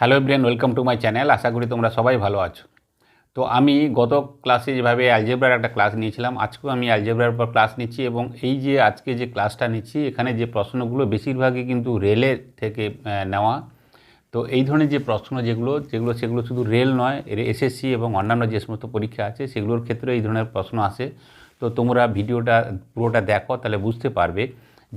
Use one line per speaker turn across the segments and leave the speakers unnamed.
Hello brain welcome to my channel আশা করি তোমরা সবাই ভালো আছো। তো আমি গত ক্লাসে যেভাবে অ্যালজেব্রার একটা ক্লাস নিয়েছিলাম, আজকেও আমি অ্যালজেব্রার উপর ক্লাস নিচ্ছি এবং এই যে আজকে যে ক্লাসটা নিচ্ছি, এখানে যে প্রশ্নগুলো বেশিরভাগই কিন্তু রেলের থেকে নেওয়া। তো এই ধরনের যে প্রশ্ন যেগুলো যেগুলো, সেগুলো শুধু রেল নয় এসএসসি এবং অন্যান্য যে সমস্ত পরীক্ষা আছে, সেগুলোর ক্ষেত্রে এই ধরনের প্রশ্ন আসে। তো তোমরা ভিডিওটা, পুরোটা দেখো, তাহলে বুঝতে পারবে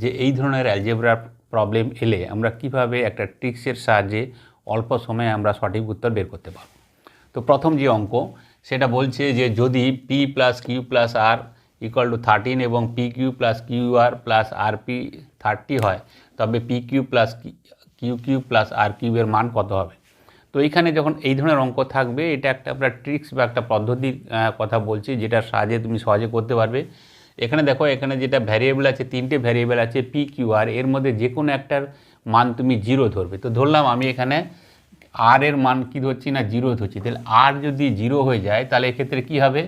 যে এই ধরনের অ্যালজেব্রার প্রবলেম এলে আমরা কীভাবে একটা ট্রিক্সের সাহায্যে অল্প সময়ে আমরা সঠিক উত্তর বের করতে পারব। তো প্রথম যে অঙ্ক, সেটা বলছে যে যদি P plus Q plus R equal to thirteen এবং P Q plus Q R plus R P thirty হয়, তবে P Q plus Q Q plus R কিউবের মান কত হবে? তো এইখানে যখন এই ধরনের অঙ্ক থাকবে, এটা একটা আমরা ট্রিক্স বা একটা পদ্ধতির কথা বলছি যেটার সাহায্যে তুমি সহজে করতে পারবে। এখানে দেখো, এখানে যেটা ভ্যারিয়েবল আছে, তিনটে ভ্যারিয়েবল আছে পি কিউ আর এর মধ্যে যে কোনো একটার মান তুমি জিরো ধরবে। তো ধরলাম আমি এখানে আর এর মান কি ধরছি না জিরো ধরছি। তাহলে আর যদি জিরো হয়ে যায়, তাহলে এক্ষেত্রে কী হবে?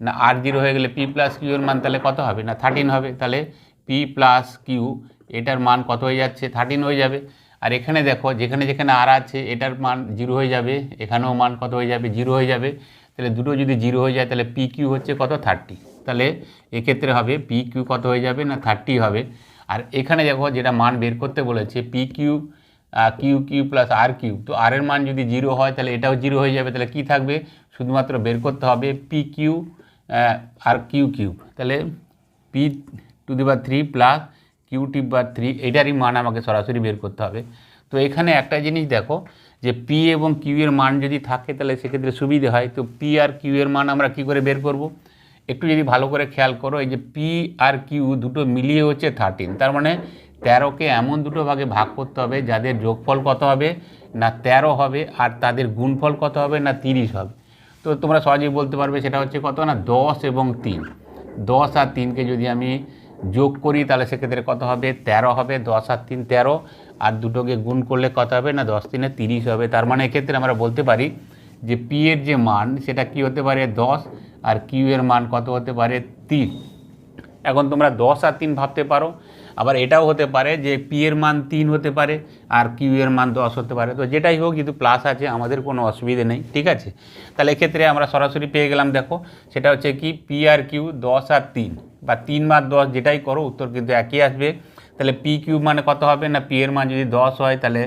না আর জিরো হয়ে গেলে পি প্লাস কিউ এর মান তাহলে কত হবে? না থার্টিন হবে। তাহলে পি প্লাস কিউ এটার মান কত হয়ে যাচ্ছে? থার্টিন হয়ে যাবে। আর এখানে দেখো, যেখানে যেখানে আর আছে, এটার মান জিরো হয়ে যাবে। এখানেও মান কত হয়ে যাবে? জিরো হয়ে যাবে। তাহলে দুটো যদি জিরো হয়ে যায়, তাহলে পি কিউ হচ্ছে কত? থার্টি তাহলে এক্ষেত্রে হবে পি কিউ কত হয়ে যাবে? না থার্টি হবে। আর এখানে দেখো যেটা মান বের করতে বলেছে P Q Q Q plus R cube তো আর এর মান যদি জিরো হয়, তাহলে এটাও জিরো হয়ে যাবে, তাহলে কি থাকবে? শুধুমাত্র বের করতে হবে P cube R cube cube তাহলে পি টু দি বা থ্রি প্লাস কিউ টি বা থ্রি এটারই মান আমাকে সরাসরি বের করতে হবে। তো এখানে একটা জিনিস দেখো, যে পি এবং কিউ এর মান যদি থাকে, তাহলে সেক্ষেত্রে সুবিধে হয়, তো পি আর কিউ এর মান আমরা কি করে বের করব? একটু যদি ভালো করে খেয়াল করো, এই যে পি আর কিউ দুটো মিলিয়ে হচ্ছে থার্টিন তার মানে তেরোকে এমন দুটো ভাগে ভাগ করতে হবে যাদের যোগফল কত হবে? না তেরো হবে, আর তাদের গুণফল কত হবে? না তিরিশ হবে। তো তোমরা সহজেই বলতে পারবে সেটা হচ্ছে কত? না দশ এবং তিন। দশ আর তিনকে যদি আমি যোগ করি, তাহলে সেক্ষেত্রে কত হবে? তেরো হবে, দশ আর তিন তেরো, আর দুটোকে গুণ করলে কত হবে? না দশ তিনে তিরিশ হবে। তার মানে এক্ষেত্রে আমরা বলতে পারি যে পি এর যে মান, সেটা কি হতে পারে দশ, আর কিউ এর মান কত হতে পারে তিন। এখন তোমরা দশ আর তিন ভাবতে পারো। আবার এটাও হতে পারে যে পি এর মান তিন হতে পারে, আর কিউ এর মান দশ হতে পারে। তো যেটাই হোক, কিন্তু প্লাস আছে, আমাদের কোনো অসুবিধে নেই, ঠিক আছে? তাহলে এক্ষেত্রে আমরা সরাসরি পেয়ে গেলাম, দেখো, সেটা হচ্ছে কি পি আর কিউ দশ আর তিন। বা তিন বা দশ যেটাই করো, উত্তর কিন্তু একই আসবে। তাহলে পি কিউব মানে কত হবে? না পি এর মান যদি দশ হয়, তাহলে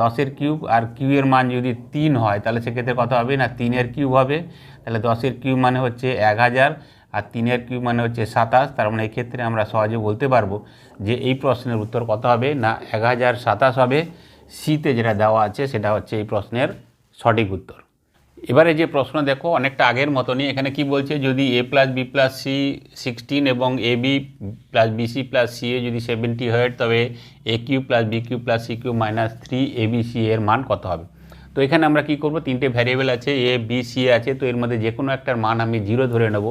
দশের কিউব আর কিউ এর মান যদি তিন হয়, তাহলে সেক্ষেত্রে কত হবে? না, তিনের কিউব হবে। তাহলে দশের কিউব মানে হচ্ছে এক হাজার আর তিনের কিউব মানে হচ্ছে সাতাশ। তার মানে এক্ষেত্রে আমরা সহজে বলতে পারব যে এই প্রশ্নের উত্তর কত হবে? না, এক হাজার সাতাশ হবে। সিতে যেটা দেওয়া আছে, সেটা হচ্ছে এই প্রশ্নের সঠিক উত্তর। এবারে যে প্রশ্ন দেখো, অনেকটা আগের মতনই, এখানে কি বলছে, যদি A plus B plus C sixteen এবং A B plus B C plus C A যদি সেভেন্টি হয়, তবে A Q plus B Q plus C Q minus three A B C এর মান কত হবে? তো এখানে আমরা কি করব, তিনটে ভ্যারিয়েবল আছে এ বি সি আছে, তো এর মধ্যে যে কোনো একটার মান আমি জিরো ধরে নেব।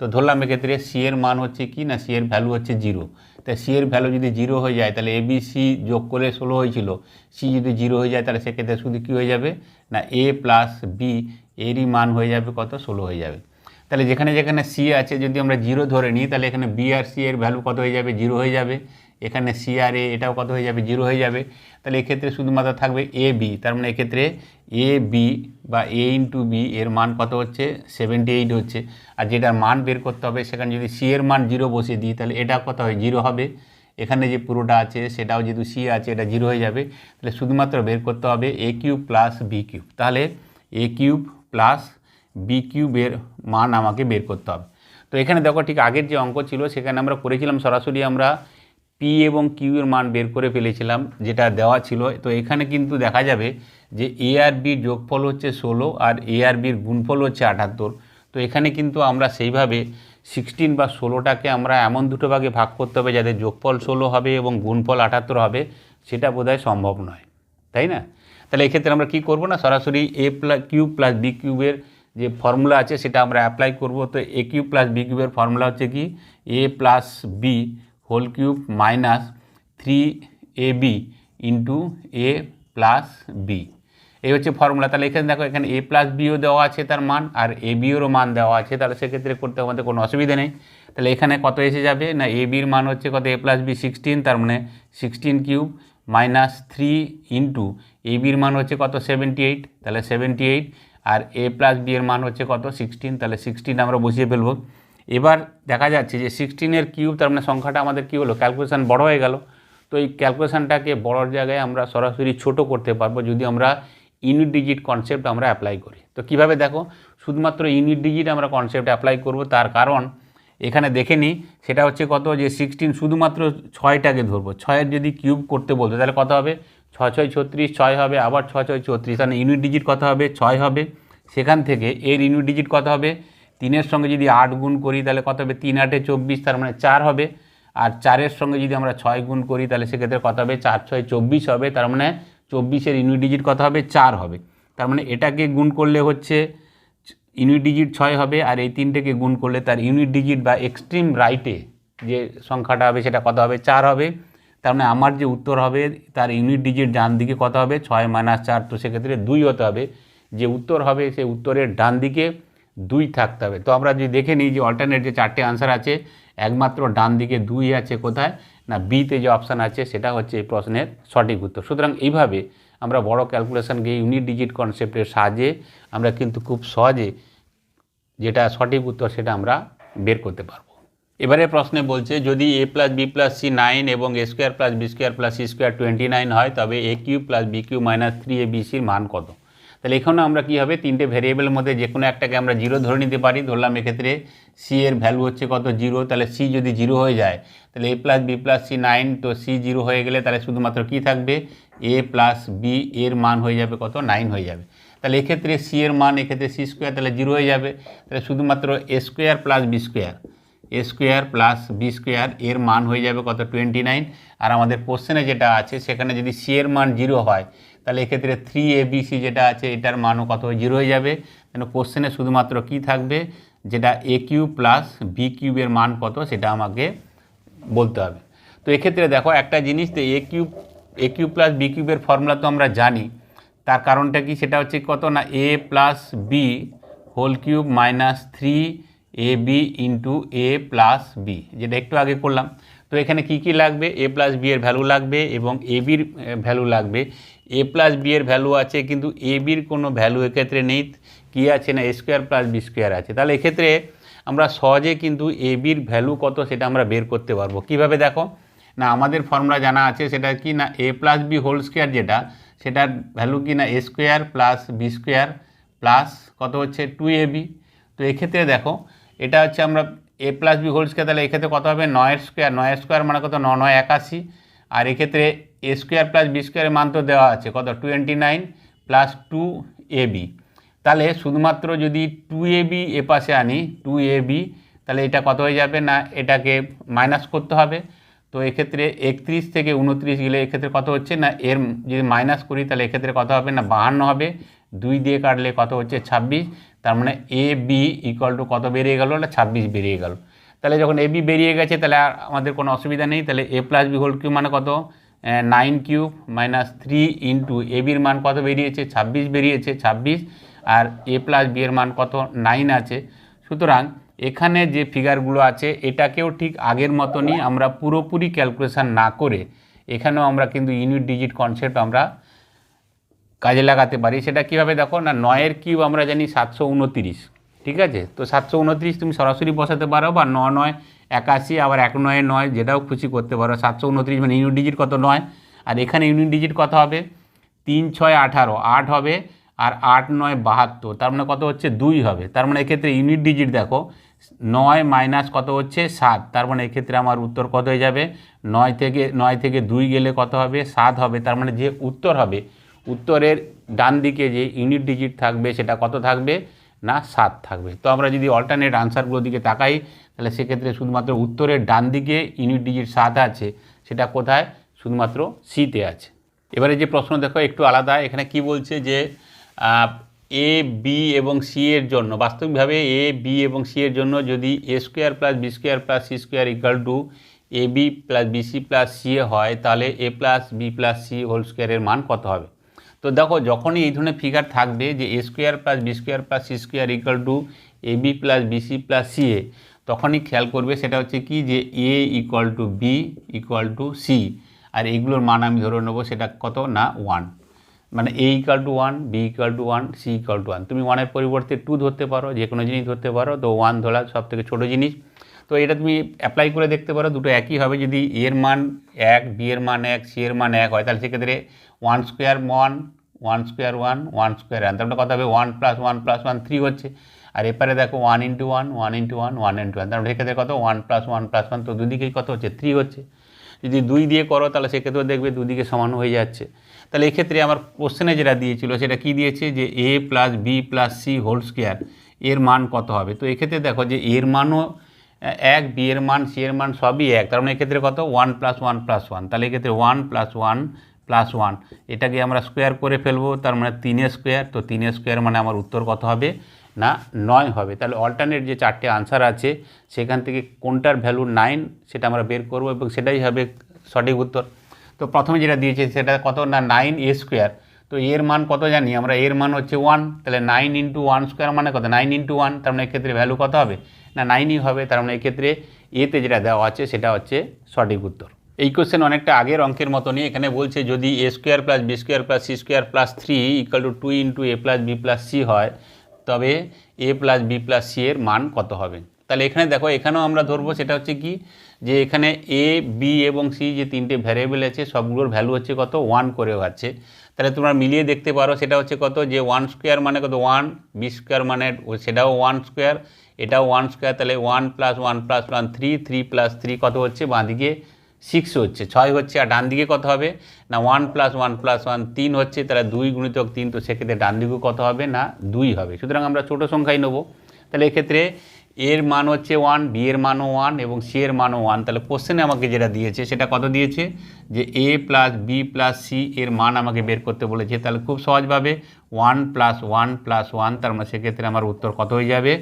তো ধরলাম এক্ষেত্রে সি এর মান হচ্ছে কি না সি এর ভ্যালু হচ্ছে জিরো তাই সি এর ভ্যালু যদি জিরো হয়ে যায়, তাহলে এবিসি যোগ করে ষোলো হয়েছিল। সি যদি জিরো হয়ে যায়, তাহলে সেক্ষেত্রে শুধু কী হয়ে যাবে? না এ প্লাস বি এরই মান হয়ে যাবে কত? ষোলো হয়ে যাবে। তাহলে যেখানে যেখানে সি আছে, যদি আমরা জিরো ধরে নিই, তাহলে এখানে বি আর সি এর ভ্যালু কত হয়ে যাবে? জিরো হয়ে যাবে। এখানে সি আর এ এটাও কত হয়ে যাবে? জিরো হয়ে যাবে। তাহলে এক্ষেত্রে শুধুমাত্র থাকবে এ বি তার মানে এক্ষেত্রে এ বি বা এ ইন্টু বি এর মান কত হচ্ছে? সেভেন্টি এইট হচ্ছে। আর যেটার মান বের করতে হবে, সেখানে যদি সি এর মান জিরো বসিয়ে দিই, তাহলে এটা কত হয়? জিরো হবে। এখানে যে পুরোটা আছে, সেটাও যেহেতু সি আছে, এটা জিরো হয়ে যাবে। তাহলে শুধুমাত্র বের করতে হবে A cube plus B cube তাহলে এ কিউব প্লাস বি কিউবের মান আমাকে বের করতে হবে। তো এখানে দেখো ঠিক আগের যে অঙ্ক ছিল, সেখানে আমরা করেছিলাম, সরাসরি আমরা পি এবং কিউ এর মান বের করে ফেলেছিলাম, যেটা দেওয়া ছিল। তো এখানে কিন্তু দেখা যাবে যে এ আর বির যোগফল হচ্ছে ষোলো আর এ আর বির গুণফল হচ্ছে আটাত্তর। তো এখানে কিন্তু আমরা সেইভাবে সিক্সটিন বা ষোলোটাকে আমরা এমন দুটো ভাগে ভাগ করতে হবে যাদের যোগফল ষোলো হবে এবং গুণফল আটাত্তর হবে, সেটা বোধহয় সম্ভব নয়। তাই না? তাহলে এক্ষেত্রে আমরা কি করব না? সরাসরি A plus Q plus B কিউবের যে ফর্মুলা আছে, সেটা আমরা অ্যাপ্লাই করব। তো এ কিউ প্লাস বি কিউবের ফর্মুলা হচ্ছে কি? A plus B whole cube minus three A B into A plus B এই হচ্ছে ফর্মুলা তাহলে এখানে দেখো, এখানে এ প্লাস বিও দেওয়া আছে তার মান, আর এ বিওরও মান দেওয়া আছে। তাহলে সেক্ষেত্রে করতে আমাদের কোনো অসুবিধা নেই। তাহলে এখানে কত এসে যাবে? না এ বির মান হচ্ছে কত? এ প্লাস বি সিক্সটিন তার মানে sixteen cube minus three into A বির মান হচ্ছে কত? সেভেন্টি এইট তাহলে সেভেন্টি এইট আর এ প্লাস বি এর মান হচ্ছে কত? সিক্সটিন তাহলে সিক্সটিন আমরা বসিয়ে ফেলব। এবার দেখা যাচ্ছে যে সিক্সটিনের কিউব তার মানে সংখ্যাটা আমাদের কী হলো? ক্যালকুলেশান বড় হয়ে গেল। তো এই ক্যালকুলেশানটাকে বড়োর জায়গায় আমরা সরাসরি ছোট করতে পারব যদি আমরা ইউনিট ডিজিট কনসেপ্ট আমরা অ্যাপ্লাই করি। তো কীভাবে দেখো? শুধুমাত্র ইউনিট ডিজিট আমরা কনসেপ্ট অ্যাপ্লাই করব, তার কারণ এখানে দেখে নিই সেটা হচ্ছে কত? যে সিক্সটিন শুধুমাত্র ছয়টাকে ধরবো। ছয়ের যদি কিউব করতে বলতো, তাহলে কত হবে? ছয় ছয় ছত্রিশ, ছয় হবে, আবার ছয় ছয় ছত্রিশ। তাহলে ইউনিট ডিজিট কত হবে? ছয় হবে। সেখান থেকে এর ইউনিট ডিজিট কত হবে? তিনের সঙ্গে যদি আট গুণ করি, তাহলে কত হবে? তিন আটে চব্বিশ, তার মানে চার হবে। আর চারের সঙ্গে যদি আমরা ছয় গুণ করি, তাহলে সেক্ষেত্রে কত হবে? চার, ছয়, চব্বিশ হবে। তার মানে চব্বিশের ইউনিট ডিজিট কত হবে? চার হবে। তার মানে এটাকে গুণ করলে হচ্ছে ইউনিট ডিজিট ছয় হবে, আর এই তিনটেকে গুণ করলে তার ইউনিট ডিজিট বা এক্সট্রিম রাইটে যে সংখ্যাটা হবে, সেটা কত হবে? চার হবে। তার মানে আমার যে উত্তর হবে, তার ইউনিট ডিজিট ডান দিকে কত হবে? ছয় মাইনাস চার, তো সেক্ষেত্রে দুই হতে হবে। যে উত্তর হবে, সেই উত্তরের ডান দিকে দুই থাকতে হবে। তো আমরা যদি দেখে নিই যে অল্টারনেট যে চারটে আনসার আছে, একমাত্র ডান দিকে দুই আছে কোথায়, না বিতে যে অপশান আছে সেটা হচ্ছে এই প্রশ্নের সঠিক উত্তর। সুতরাং এইভাবে আমরা বড় ক্যালকুলেশনকে ইউনিট ডিজিট কনসেপ্টের সাহায্যে আমরা কিন্তু খুব সহজে যেটা সঠিক উত্তর সেটা আমরা বের করতে পারব। এবারে প্রশ্নে বলছে, যদি A plus B plus C nine এবং A square plus B square plus C square twenty nine হয়, তবে A Q plus B Q minus three A B সির মান কত? তাহলে এখানে আমরা কী হবে? তিনটে ভেরিয়েবলের মধ্যে যে কোনো একটাকে আমরা জিরো ধরে নিতে পারি। ধরলাম এক্ষেত্রে সি এর ভ্যালু হচ্ছে কত? জিরো তাহলে সি যদি জিরো হয়ে যায়, তাহলে A plus B plus C nine তো সি জিরো হয়ে গেলে তাহলে শুধুমাত্র কী থাকবে? এ প্লাস বি এর মান হয়ে যাবে কত? নাইন হয়ে যাবে। তাহলে এক্ষেত্রে সি এর মান, এক্ষেত্রে সি স্কোয়ার তাহলে জিরো হয়ে যাবে। তাহলে শুধুমাত্র A square plus B square A square plus B square এর মান হয়ে যাবে কত? টোয়েন্টি নাইন আর আমাদের কোশ্চেনে যেটা আছে, সেখানে যদি সি এর মান জিরো হয় তাহলে এক্ষেত্রে থ্রি এ বি সি যেটা আছে, এটার মানও কত? জিরো হয়ে যাবে। কেন কোশ্চেনে শুধুমাত্র কি থাকবে? যেটা এ কিউ প্লাস বি কিউবের মান কত, সেটা আমাকে বলতে হবে। তো এক্ষেত্রে দেখো একটা জিনিস তো A cube A Q plus B কিউবের ফর্মুলা তো আমরা জানি। তার কারণটা কি? সেটা হচ্ছে কত না? A plus B whole cube minus three A B into A plus B যেটা একটু আগে করলাম। তো এখানে কি কি লাগবে? এ প্লাস বি এর ভ্যালু লাগবে এবং এ বির ভ্যালু লাগবে। এ প্লাস বি এর ভ্যালু আছে, কিন্তু এ বির কোনো ভ্যালু এক্ষেত্রে নেই। কি আছে না? স্কোয়ার প্লাস বি স্কোয়ার আছে। তাহলে এক্ষেত্রে আমরা সহজে কিন্তু এ বির ভ্যালু কত সেটা আমরা বের করতে পারব। কীভাবে দেখো? না, আমাদের ফর্মুলা জানা আছে, সেটা কি না? A plus B whole square যেটা, সেটার ভ্যালু কি না? A square plus B square plus কত হচ্ছে? টু এ বি তো এক্ষেত্রে দেখো, এটা হচ্ছে আমরা A plus B whole square তাহলে এক্ষেত্রে কত হবে? নয়ের স্কোয়ার নয়ের স্কোয়ার মানে কত? ন, নয়, একাশি। আর এক্ষেত্রে এ স্কোয়ার প্লাস বি স্কোয়ারের মান তো দেওয়া আছে। কত? Twenty nine plus two A B তাহলে শুধুমাত্র যদি টু এ বি এ পাশে আনি টু এ বি তাহলে এটা কত হয়ে যাবে? না, এটাকে মাইনাস করতে হবে। তো এক্ষেত্রে একত্রিশ থেকে উনত্রিশ গেলে এক্ষেত্রে কত হচ্ছে? না, এর যদি মাইনাস করি, তাহলে এক্ষেত্রে কত হবে? না, বাহান্ন হবে। দুই দিয়ে কাটলে কত হচ্ছে? ছাব্বিশ। তার মানে এ বি ইকুয়াল টু কত বেরিয়ে গেল? না, ছাব্বিশ বেরিয়ে গেল। তাহলে যখন এ বি বেরিয়ে গেছে, তাহলে আর আমাদের কোনো অসুবিধা নেই। তাহলে A plus B whole Q মানে কত? Nine cube minus three into A বির মান কত বেরিয়েছে? ছাব্বিশ বেরিয়েছে, ছাব্বিশ। আর এ প্লাস বি এর মান কত? নাইন আছে। সুতরাং এখানে যে ফিগারগুলো আছে, এটাকেও ঠিক আগের মতনই আমরা পুরোপুরি ক্যালকুলেশান না করে এখানেও আমরা কিন্তু ইউনিট ডিজিট কনসেপ্ট আমরা কাজে লাগাতে পারি। সেটা কীভাবে দেখো না, নয়ের কিউব আমরা জানি সাতশো উনতিরিশ। ঠিক আছে? তো সাতশো উনত্রিশ তুমি সরাসরি বসাতে পারো বা ন নয় একাশি, আবার এক নয় নয়, যেটাও খুশি করতে পারো। সাতশো উনত্রিশ মানে ইউনিট ডিজিট কত? নয়। আর এখানে ইউনিট ডিজিট কত হবে? তিন, ছয়, আঠারো। আট হবে আর আট, নয়, বাহাত্তর। তার মানে কত হচ্ছে? দুই হবে। তার মানে এক্ষেত্রে ইউনিট ডিজিট দেখো, নয় মাইনাস কত হচ্ছে? সাত। তার মানে এক্ষেত্রে আমার উত্তর কত হয়ে যাবে? নয় থেকে নয় থেকে দুই গেলে কত হবে? সাত হবে। তার মানে যে উত্তর হবে, উত্তরের ডান দিকে যে ইউনিট ডিজিট থাকবে, সেটা কত থাকবে? না, সাত থাকবে। তো আমরা যদি অল্টারনেট আনসারগুলোর দিকে তাকাই তাহলে সেক্ষেত্রে শুধুমাত্র উত্তরের ডান দিকে ইউনিট ডিজিট সাত আছে, সেটা কোথায়? শুধুমাত্র সিতে আছে। এবারে যে প্রশ্ন দেখো, একটু আলাদা। এখানে কি বলছে যে এ বি এবং সি এর জন্য, বাস্তবিকভাবে এ বি এবং সি এর জন্য যদি A square plus B square plus C square equal to A B plus B C plus C A হয়, তাহলে A plus B plus C whole স্কোয়ারের মান কত হবে? তো দেখো, যখনই এই ধরনের ফিগার থাকবে যে A square plus B square plus C square equal to A B plus B C plus C A তখনই খেয়াল করবে সেটা হচ্ছে কি যে A equal to B equal to C আর এইগুলোর মান আমি ধরে নেব সেটা কত না ওয়ান মানে A equal to one B equal to one C equal to one তুমি ওয়ানের পরিবর্তে টু ধরতে পারো, যে কোনো জিনিস ধরতে পারো। তো ওয়ান ধরা সব থেকে ছোটো জিনিস। তো এটা তুমি অ্যাপ্লাই করে দেখতে পারো, দুটো একই হবে। যদি এর মান এক বি এর মান এক সি এর মান এক হয়, তাহলে সেক্ষেত্রে one square one one square one one square one তারপরে কথা হবে one plus one plus one three হচ্ছে। আর এপারে দেখো one into one one into one one into one তারপরে সেক্ষেত্রে কত? One plus one plus one তো দুদিকেই কত হচ্ছে? থ্রি হচ্ছে। যদি দুই দিয়ে করো, তাহলে সেক্ষেত্রেও দেখবে দুদিকে সমান হয়ে যাচ্ছে। তাহলে এক্ষেত্রে আমার কোশ্চেনে যেটা দিয়েছিল, সেটা কি দিয়েছে? যে A plus B plus C whole square এর মান কত হবে? তো এক্ষেত্রে দেখো যে এর মানও এক বি এর মান সি এর মান সবই এক। তার মানে এক্ষেত্রে কত? One plus one plus one তাহলে এক্ষেত্রে one plus one plus one এটাকে আমরা স্কোয়ার করে ফেলব। তার মানে তিনের স্কোয়ার তো তিনের স্কোয়ার মানে আমার উত্তর কত হবে? না, নয় হবে। তাহলে অল্টারনেট যে চারটে আনসার আছে, সেখান থেকে কোনটার ভ্যালু নাইন সেটা আমরা বের করব এবং সেটাই হবে সঠিক উত্তর। তো প্রথমে যেটা দিয়েছে সেটা কত না নাইন এ স্কোয়ার তো এর মান কত জানি? আমরা এর মান হচ্ছে ওয়ান তাহলে নাইন ইন্টু ওয়ান স্কোয়ার মানে কত? নাইন ইন্টু ওয়ান তার মানে এক্ষেত্রে ভ্যালু কত হবে? না নাইনই হবে, তার মানে এক্ষেত্রে এতে যেটা দেওয়া আছে সেটা হচ্ছে সঠিক উত্তর। এই কোশ্চেন অনেকটা আগের অঙ্কের মতনই। এখানে বলছে যদি A square plus B square plus C square plus three equal to two into A plus B plus C হয় তবে A plus B plus C এর মান কত হবে? তাহলে এখানে দেখো, এখানেও আমরা ধরবো, সেটা হচ্ছে কি? যে এখানে এ, বি এবং সি যে তিনটে ভ্যারিয়েবল আছে, সবগুলোর ভ্যালু হচ্ছে কত? ওয়ান করে আছে তাহলে তোমরা মিলিয়ে দেখতে পারো, সেটা হচ্ছে কত? যে ওয়ান স্কোয়ার মানে কত? ওয়ান বি স্কোয়ার মানে সেটাও ওয়ান স্কোয়ার এটাও ওয়ান স্কোয়ার তাহলে one plus one plus one three three plus three কত হচ্ছে? বাঁদিকে সিক্স হচ্ছে, ছয় হচ্ছে, আর ডান দিকে কত হবে? না one plus one plus one তিন হচ্ছে, তাহলে দুই গুণিতক তিন, তো সেক্ষেত্রে ডান দিকেও কত হবে? না, দুই হবে। সুতরাং আমরা ছোটো সংখ্যাই নেব। তাহলে এক্ষেত্রে এর মান হচ্ছে ওয়ান বি এর মানও ওয়ান এবং সি এর মানও ওয়ান তাহলে কোশ্চেনে আমাকে যেটা দিয়েছে, সেটা কত দিয়েছে? যে A plus B plus C এর মান আমাকে বের করতে বলেছে। তাহলে খুব সহজভাবে one plus one plus one তার মানে সেক্ষেত্রে আমার উত্তর কত হয়ে যাবে?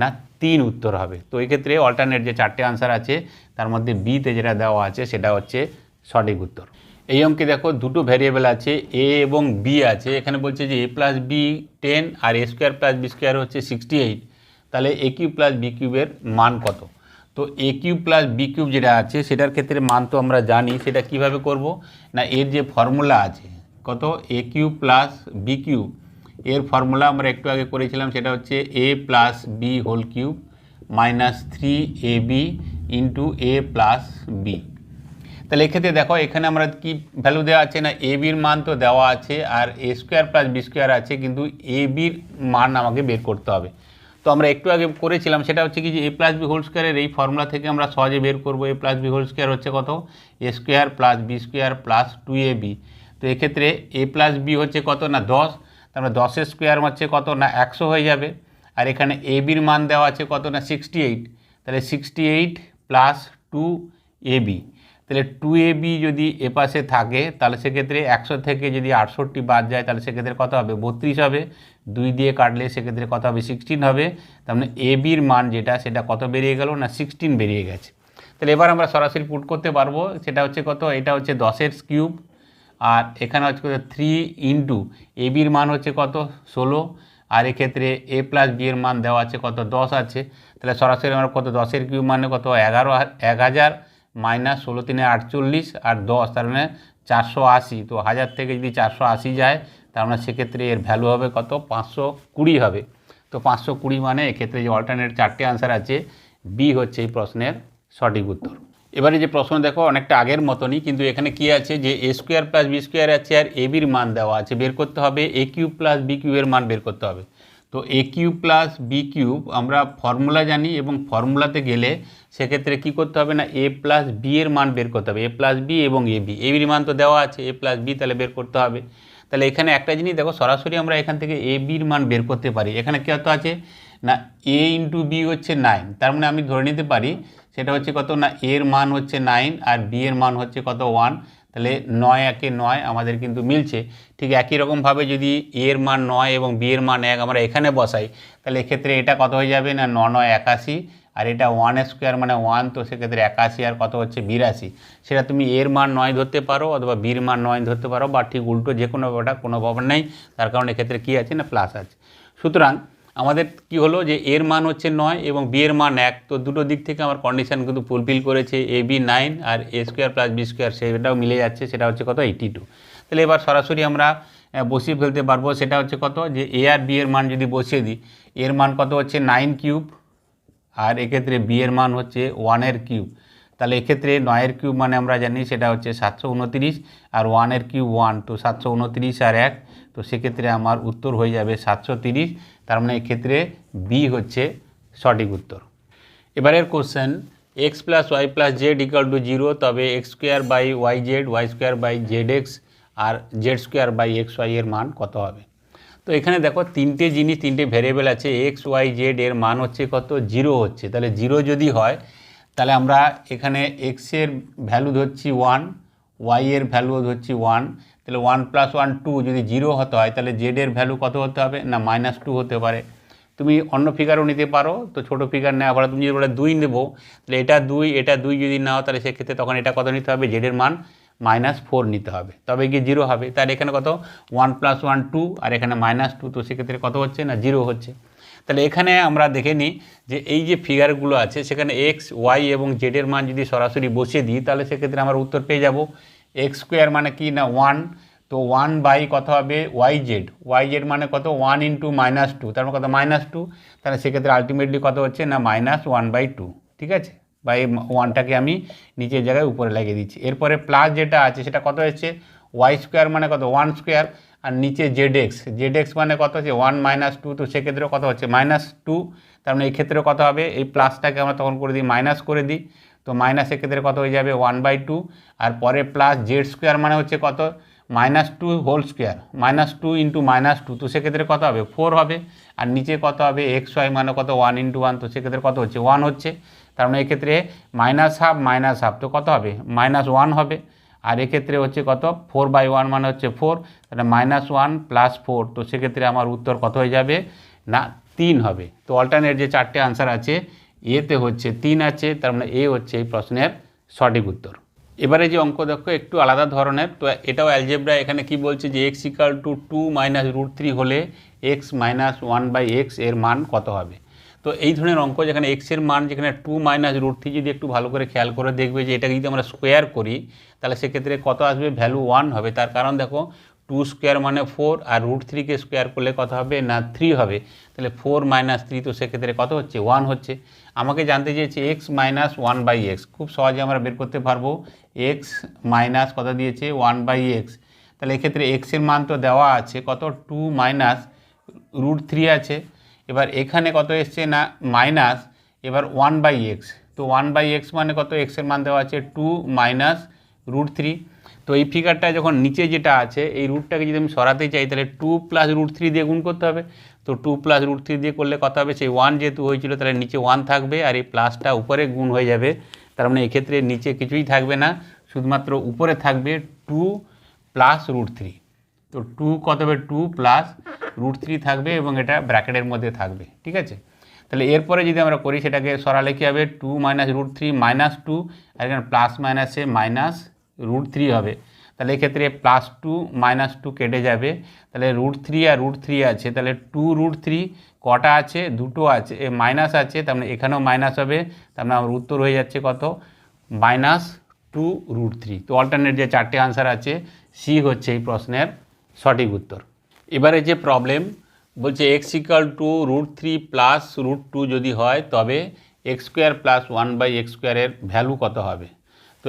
না, তিন উত্তর হবে। তো এই ক্ষেত্রে অল্টারনেট যে চারটে আনসার আছে তার মধ্যে বিতে যেটা দেওয়া আছে সেটা হচ্ছে সঠিক উত্তর। এই অঙ্কে দেখো দুটো ভ্যারিয়েবল আছে এ এবং বি আছে। এখানে বলছে যে A plus B ten R A square plus B square হচ্ছে সিক্সটি এইট তাহলে এ কিউব প্লাস বি কিউবের মান কত? তো A cube plus B cube যেটা আছে, সেটার ক্ষেত্রে মান তো আমরা জানি, সেটা কীভাবে করব? না, এর যে ফর্মুলা আছে, কত? A cube plus B cube এর ফর্মুলা আমরা একটু আগে করেছিলাম, সেটা হচ্ছে A plus B whole cube minus three A B into A plus B তাহলে এক্ষেত্রে দেখো, এখানে আমরা কি ভ্যালু দেওয়া আছে না এ বির মান তো দেওয়া আছে, আর A square plus B square আছে, কিন্তু এ বির মান আমাকে বের করতে হবে। তো আমরা একটু আগে করেছিলাম, সেটা হচ্ছে কি যে এ প্লাস বি হোল স্কোয়ারের এই ফর্মুলা থেকে আমরা সহজে বের করব। A plus B whole square হচ্ছে কত? A square plus B square plus two A B তো এক্ষেত্রে এ প্লাস বি হচ্ছে কত না, দশ? তারপরে দশের স্কোয়ার হচ্ছে কত না, একশো হয়ে যাবে। আর এখানে এ বির মান দেওয়া আছে কত না সিক্সটি এইট তাহলে sixty eight plus two A B তাহলে টু এ বি যদি এপাশে থাকে, তাহলে সেক্ষেত্রে একশো থেকে যদি আটষট্টি বাদ যায়, তাহলে সেক্ষেত্রে কত হবে? বত্রিশ হবে। দুই দিয়ে কাটলে সেক্ষেত্রে কত হবে? সিক্সটিন হবে। তার মানে এ বির মান যেটা, সেটা কত বেরিয়ে গেল না সিক্সটিন বেরিয়ে গেছে? তাহলে এবার আমরা সরাসরি পুট করতে পারব। সেটা হচ্ছে কত? এটা হচ্ছে দশের কিউব আর এখানে হচ্ছে কত? থ্রি ইন্টু এ বির মান হচ্ছে কত? ষোলো। আর এক্ষেত্রে এ প্লাস বি এর মান দেওয়া আছে কত? দশ আছে। তাহলে সরাসরি আমরা কত দশের কিউব মানে কত? এগারো, এক হাজার মাইনাস ষোলো তিনে আটচল্লিশ আর দশ, তার মানে চারশো আশি। তো হাজার থেকে যদি চারশো আশি যায়, তার মানে সেক্ষেত্রে এর ভ্যালু হবে কত? পাঁচশো কুড়ি হবে। তো পাঁচশো কুড়ি মানে এক্ষেত্রে যে অল্টারনেট চারটে আনসার আছে বি হচ্ছে এই প্রশ্নের সঠিক উত্তর। এবারে যে প্রশ্ন দেখো, অনেকটা আগের মতনই, কিন্তু এখানে কি আছে? যে A square plus B square আছে আর এ বির মান দেওয়া আছে। বের করতে হবে এ কিউব প্লাস বি কিউবের মান বের করতে হবে। তো A cube plus B cube আমরা ফর্মুলা জানি এবং ফর্মুলাতে গেলে সেক্ষেত্রে কি করতে হবে না? এ প্লাস বি এর মান বের করতে হবে। এ প্লাস বি এবং এ বি এ বির মান তো দেওয়া আছে। এ প্লাস বি তাহলে বের করতে হবে। তাহলে এখানে একটা জিনিস দেখো, সরাসরি আমরা এখান থেকে এ বির মান বের করতে পারি। এখানে কী হতো আছে? না এ ইন্টু বি হচ্ছে নাইন তার মানে আমি ধরে নিতে পারি, সেটা হচ্ছে কত? না এর মান হচ্ছে নাইন আর বি এর মান হচ্ছে কত? ওয়ান তাহলে নয় একে নয় আমাদের কিন্তু মিলছে। ঠিক একই রকমভাবে যদি এর মান নয় এবং বি এর মান এক আমরা এখানে বসাই, তাহলে এক্ষেত্রে এটা কত হয়ে যাবে না ন নয় একাশি? আর এটা ওয়ান স্কোয়ার মানে ওয়ান তো সেক্ষেত্রে একাশি আর কত হচ্ছে বিরাশি। সেটা তুমি এর মান নয় ধরতে পারো অথবা বির মান নয় ধরতে পারো বা ঠিক উল্টো যে কোনো ব্যাপারটা কোনো ব্যাপার নেই। তার কারণে এক্ষেত্রে কী আছে না প্লাস আছে। সুতরাং আমাদের কি হলো যে এর মান হচ্ছে নয় এবং বি এর মান এক। তো দুটো দিক থেকে আমার কন্ডিশন কিন্তু ফুলফিল করেছে A, B nine R A square plus B square সেটাও মিলে যাচ্ছে, সেটা হচ্ছে কত? এইটি টু তাহলে এবার সরাসরি আমরা বসিয়ে ফেলতে পারব, সেটা হচ্ছে কত? যে এ আর বি এর মান যদি বসিয়ে দিই, এর মান কত হচ্ছে? নাইন কিউব আর এক্ষেত্রে বি এর মান হচ্ছে ওয়ানের কিউব তাহলে এক্ষেত্রে নয়ের কিউব মানে আমরা জানি সেটা হচ্ছে সাতশো উনতিরিশ আর ওয়ানের কিউব ওয়ান তো সাতশো উনতিরিশ আর এক তো সেক্ষেত্রে আমার উত্তর হয়ে যাবে সাতশো তিরিশ। তার মানে এক্ষেত্রে বি হচ্ছে সঠিক উত্তর। এবারের question X plus Y plus Z equal to zero তবে X square by Y Z Y square by Z X R Z square by X Y এর মান কত হবে? তো এখানে দেখো তিনটে জিনিস, তিনটে ভ্যারিয়েবল আছে এক্স ওয়াই জেড এর মান হচ্ছে কত? জিরো হচ্ছে। তাহলে জিরো যদি হয়, তাহলে আমরা এখানে এক্সের ভ্যালু ধরছি ওয়ান ওয়াই এর ভ্যালু ধরছি ওয়ান তাহলে ওয়ান প্লাস ওয়ান টু যদি জিরো হতে হয়, তাহলে জেডের ভ্যালু কত হতে হবে? না মাইনাস টু হতে পারে। তুমি অন্য ফিগারও নিতে পারো, তো ছোটো ফিগার নেওয়া পরে তুমি যদি বলে দুই নেব, তাহলে এটা দুই এটা দুই যদি নাও, তাহলে সেক্ষেত্রে তখন এটা কত নিতে হবে? জেডের মান মাইনাস ফোর নিতে হবে। তবে গিয়ে জিরো হবে। তার এখানে কত? ওয়ান প্লাস ওয়ান টু আর এখানে মাইনাস টু তো সেক্ষেত্রে কত হচ্ছে? না জিরো হচ্ছে। তাহলে এখানে আমরা দেখে নিই যে এই যে ফিগারগুলো আছে, সেখানে এক্স ওয়াই এবং জেডের মান যদি সরাসরি বসিয়ে দিই, তাহলে সেক্ষেত্রে আমরা উত্তর পেয়ে যাব। এক্স স্কোয়ার মানে কি না ওয়ান তো ওয়ান বাই কত হবে? ওয়াই জেড ওয়াই জেড মানে কত? ওয়ান ইন্টু মাইনাস টু তার মানে কত? মাইনাস টু তাহলে সেক্ষেত্রে আলটিমেটলি কত হচ্ছে না? মাইনাস ওয়ান বাই টু ঠিক আছে? বা এই ওয়ানটাকে আমি নিচের জায়গায় উপরে লাগিয়ে দিচ্ছি। এরপরে প্লাস যেটা আছে, সেটা কত হচ্ছে? ওয়াই স্কোয়ার মানে কত? ওয়ান স্কোয়ার আর নিচে জেড এক্স জেড এক্স মানে কত হচ্ছে? ওয়ান মাইনাস টু তো সেক্ষেত্রে কত হচ্ছে? মাইনাস টু তার মানে এই কত হবে? এই প্লাসটাকে আমরা তখন করে দিই মাইনাস করে দিই। তো মাইনাস এক্ষেত্রে কত হয়ে যাবে? ওয়ান বাই টু আর পরে প্লাস জেড স্কোয়ার মানে হচ্ছে কত? Minus two whole square minus two into minus two তো সেক্ষেত্রে কত হবে? ফোর হবে। আর নিচে কত হবে? এক্স ওয়াই মানে কত? ওয়ান ইন্টু ওয়ান তো সেক্ষেত্রে কত হচ্ছে? ওয়ান হচ্ছে। তার মানে এক্ষেত্রে মাইনাস হাফ মাইনাস হাফ তো কত হবে? মাইনাস ওয়ান হবে। আর এক্ষেত্রে হচ্ছে কত? ফোর বাই ওয়ান মানে হচ্ছে ফোর তাহলে মাইনাস ওয়ান প্লাস ফোর তো সেক্ষেত্রে আমার উত্তর কত হয়ে যাবে? না, তিন হবে। তো অল্টারনেট যে চারটে আনসার আছে এতে হচ্ছে তিন আছে, তার মানে এ হচ্ছে এই প্রশ্নের সঠিক উত্তর। এবারে যে অঙ্ক দেখো, একটু আলাদা ধরনের, তো এটাও অ্যালজেব্রা এখানে কি বলছে যে X equal to two minus root three হলে এক্স মাইনাস ওয়ান বাই এক্সের মান কত হবে? তো এই ধরনের অঙ্ক যেখানে এক্সের মান, যেখানে টু মাইনাস রুট থ্রি যদি একটু ভালো করে খেয়াল করে দেখবে যে এটাকে যদি আমরা স্কোয়ার করি, তাহলে সেক্ষেত্রে কত আসবে? ভ্যালু ওয়ান হবে। তার কারণ দেখো টু স্কোয়ার মানে ফোর আর রুট থ্রিকে স্কোয়ার করলে কত হবে? না থ্রি হবে। তাহলে ফোর মাইনাস থ্রি তো সেক্ষেত্রে কত হচ্ছে? ওয়ান হচ্ছে। আমাকে জানতে চেয়েছে X minus one by X খুব সহজে আমরা বের করতে পারব। এক্স মাইনাস কত দিয়েছে? ওয়ান বাই এক্স তাহলে এক্ষেত্রে এক্সের মান তো দেওয়া আছে। কত? টু মাইনাস রুট থ্রি আছে। এবার এখানে কত এসছে? না মাইনাস এবার ওয়ান বাই এক্স তো ওয়ান বাই এক্স মানে কত? এক্সের মান দেওয়া আছে টু মাইনাস রুট থ্রি তো এই ফিগারটা যখন নিচে যেটা আছে, এই রুটটাকে যদি আমি সরাতে চাই, তাহলে টু প্লাস রুট থ্রি দিয়ে গুণ করতে হবে। তো টু প্লাস রুট থ্রি দিয়ে করলে কথা হবে, সেই ওয়ান যেহেতু হয়েছিল, তাহলে নিচে ওয়ান থাকবে আর এই প্লাসটা উপরে গুণ হয়ে যাবে। তার মানে এক্ষেত্রে নিচে কিছুই থাকবে না, শুধুমাত্র উপরে থাকবে টু প্লাস রুট থ্রি তো টু কত হবে? টু প্লাস রুট থ্রি থাকবে এবং এটা ব্র্যাকেটের মধ্যে থাকবে, ঠিক আছে? তাহলে এরপরে যদি আমরা করি, সেটাকে সরালে কী হবে? Two minus root three minus two আর এখানে প্লাস মাইনাসে মাইনাস রুট থ্রি হবে। তাহলে এক্ষেত্রে প্লাস টু মাইনাস টু কেটে যাবে। তাহলে রুট থ্রি আর রুট থ্রি আছে, তাহলে টু রুট থ্রি কটা আছে? দুটো আছে মাইনাস আছে, তার মানে এখানেও মাইনাস হবে, তার মানে আমার উত্তর হয়ে যাচ্ছে কত? মাইনাস টু রুট থ্রি তো অল্টারনেট যে চারটে আনসার আছে সি হচ্ছে এই প্রশ্নের সঠিক উত্তর। এবারে যে প্রবলেম বলছে X equal to root three plus root two যদি হয়, তবে X square plus one by X স্কোয়ারের ভ্যালু কত হবে?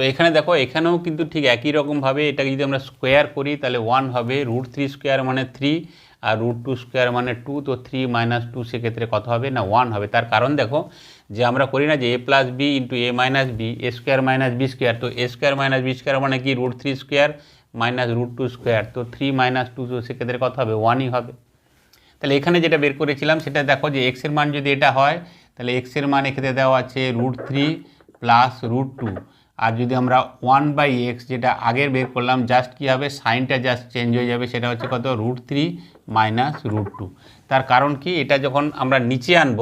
তো এখানে দেখো, এখানেও কিন্তু ঠিক একই রকমভাবে এটাকে যদি আমরা স্কোয়ার করি, তাহলে ওয়ান হবে রুট থ্রি স্কোয়ার মানে থ্রি আর রুট টু স্কোয়ার মানে টু তো থ্রি মাইনাস টু সেক্ষেত্রে কত হবে? না ওয়ান হবে। তার কারণ দেখো, যে আমরা করি না যে A plus B into A minus B A square minus B square তো A square minus B square মানে কি? Root three square minus root two square তো থ্রি মাইনাস টু তো সেক্ষেত্রে কত হবে? ওয়ানই হবে। তাহলে এখানে যেটা বের করেছিলাম, সেটা দেখো যে এক্সের মান যদি এটা হয়, তাহলে এক্সের মান এক্ষেত্রে দেওয়া আছে root three plus root two আর যদি আমরা ওয়ান বাই এক্স যেটা আগের বের করলাম জাস্ট কী হবে? সাইনটা জাস্ট চেঞ্জ হয়ে যাবে, সেটা হচ্ছে কত? Root three minus root two তার কারণ কি? এটা যখন আমরা নিচে আনব,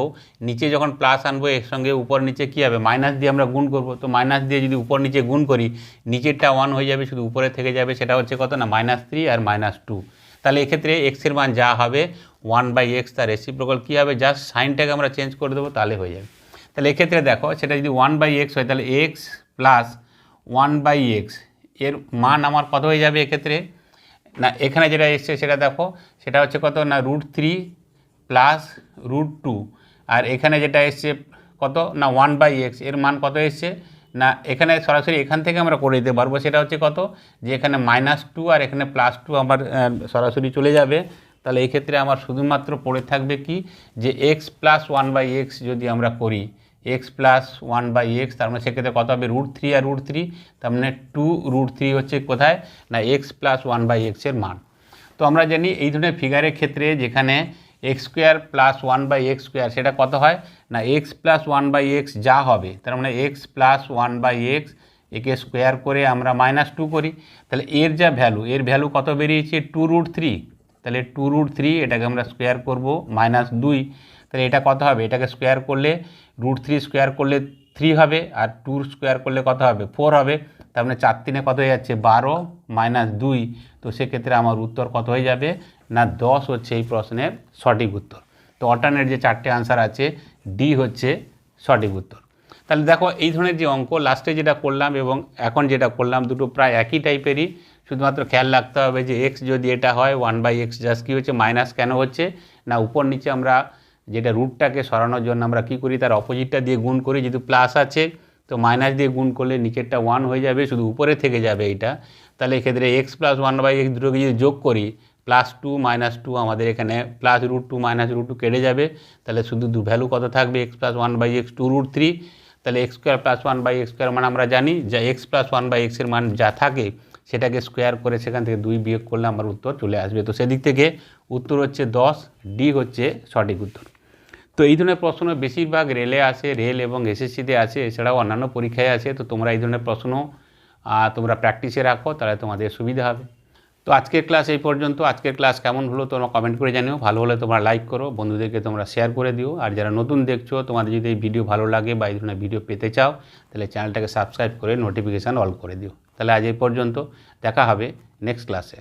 নিচে যখন প্লাস আনব, এর সঙ্গে উপর নিচে কী হবে? মাইনাস দিয়ে আমরা গুণ করব। তো মাইনাস দিয়ে যদি উপর নিচে গুণ করি, নিচেরটা ওয়ান হয়ে যাবে, শুধু উপরে থেকে যাবে, সেটা হচ্ছে কত না? মাইনাস থ্রি আর মাইনাস টু তাহলে এক্ষেত্রে এক্সের মান যা হবে ওয়ান বাই এক্স তার রেসিপ্রোকাল কী হবে? জাস্ট সাইনটাকে আমরা চেঞ্জ করে দেবো, তাহলে হয়ে যাবে। তাহলে এক্ষেত্রে দেখো, সেটা যদি ওয়ান বাই এক্স হয়, তাহলে এক্স প্লাস ওয়ান বাই এক্সের মান আমার কত হয়ে যাবে এক্ষেত্রে? না, এখানে যেটা এসছে সেটা দেখো, সেটা হচ্ছে কত? না root three plus root two আর এখানে যেটা এসছে কত? না ওয়ান বাই এক্সের মান কত এসছে? না, এখানে সরাসরি এখান থেকে আমরা করে দিতে পারব, সেটা হচ্ছে কত? যে এখানে মাইনাস টু আর এখানে প্লাস টু আমার সরাসরি চলে যাবে। তাহলে এই ক্ষেত্রে আমার শুধুমাত্র পড়ে থাকবে কি? যে X plus one by X যদি আমরা করি X plus one by X তার মানে সেক্ষেত্রে কত হবে? রুট থ্রি আর রুট থ্রি তার মানে টু রুট থ্রি হচ্ছে কোথায়? না এক্স প্লাস ওয়ান বাই এক্সের মান। তো আমরা জানি এই ধরনের ফিগারের ক্ষেত্রে যেখানে X square plus one by X square সেটা কত হয়? না X plus one by X যা হবে, তার মানে X plus one by X একে স্কোয়ার করে আমরা মাইনাস টু করি। তাহলে এর যা ভ্যালু এর ভ্যালু কত বেরিয়েছে? টু রুট থ্রি তাহলে টু রুট থ্রি এটাকে আমরা স্কোয়ার করব মাইনাস দুই। তাহলে এটা কত হবে? এটাকে স্কোয়ার করলে রুট থ্রি স্কোয়ার করলে থ্রি হবে আর টু স্কোয়ার করলে কত হবে? ফোর হবে। তার মানে চার তিনে কত হয়ে যাচ্ছে? বারো মাইনাস দুই। তো সেক্ষেত্রে আমার উত্তর কত হয়ে যাবে? না, দশ হচ্ছে এই প্রশ্নের সঠিক উত্তর। তো অল্টারনেট যে চারটে আনসার আছে ডি হচ্ছে সঠিক উত্তর। তাহলে দেখো, এই ধরনের যে অঙ্ক লাস্টে যেটা করলাম এবং এখন যেটা করলাম, দুটো প্রায় একই টাইপেরই শুধুমাত্র খেয়াল রাখতে হবে যে এক্স যদি এটা হয় ওয়ান বাই এক্স জাস্ট কী হচ্ছে? মাইনাস কেন হচ্ছে? না, উপর নিচে আমরা যেটা রুটটাকে সরানোর জন্য আমরা কি করি, তার অপোজিটটা দিয়ে গুণ করি, যেহেতু প্লাস আছে, তো মাইনাস দিয়ে গুণ করলে নিচেরটা ওয়ান হয়ে যাবে, শুধু উপরে থেকে যাবে এইটা। তাহলে এক্ষেত্রে X plus one by X দুটোকে যদি যোগ করি প্লাস টু মাইনাস টু আমাদের এখানে plus root two minus root two কেটে যাবে। তাহলে শুধু দু ভ্যালু কত থাকবে X plus one by X two root three তাহলে X square plus one by X square মানে আমরা জানি, যা এক্স প্লাস ওয়ান বাই এক্সের মান যা থাকে, সেটাকে স্কোয়ার করে সেখান থেকে দুই বিয়োগ করলে আমার উত্তর চলে আসবে। তো সেদিক থেকে উত্তর হচ্ছে দশ ডি হচ্ছে সঠিক উত্তর। তো এই ধরনের প্রশ্ন বেশিরভাগ রেলে আসে, রেল এবং এসএসসিতে আছে এছাড়াও অন্যান্য পরীক্ষায় আছে তো তোমরা এই ধরনের প্রশ্ন তোমরা প্র্যাকটিসে রাখো, তাহলে তোমাদের সুবিধা হবে। তো আজকের ক্লাস এই পর্যন্ত। আজকের ক্লাস কেমন হলো তোমরা কমেন্ট করে জানিও। ভালো হলে তোমরা লাইক করো, বন্ধুদেরকে তোমরা শেয়ার করে দিও। আর যারা নতুন দেখছ, তোমাদের যদি এই ভিডিও ভালো লাগে বা এই ধরনের ভিডিও পেতে চাও, তাহলে চ্যানেলটাকে সাবস্ক্রাইব করে নোটিফিকেশান অল করে দিও। তাহলে আজ এই পর্যন্ত দেখা হবে নেক্সট ক্লাসে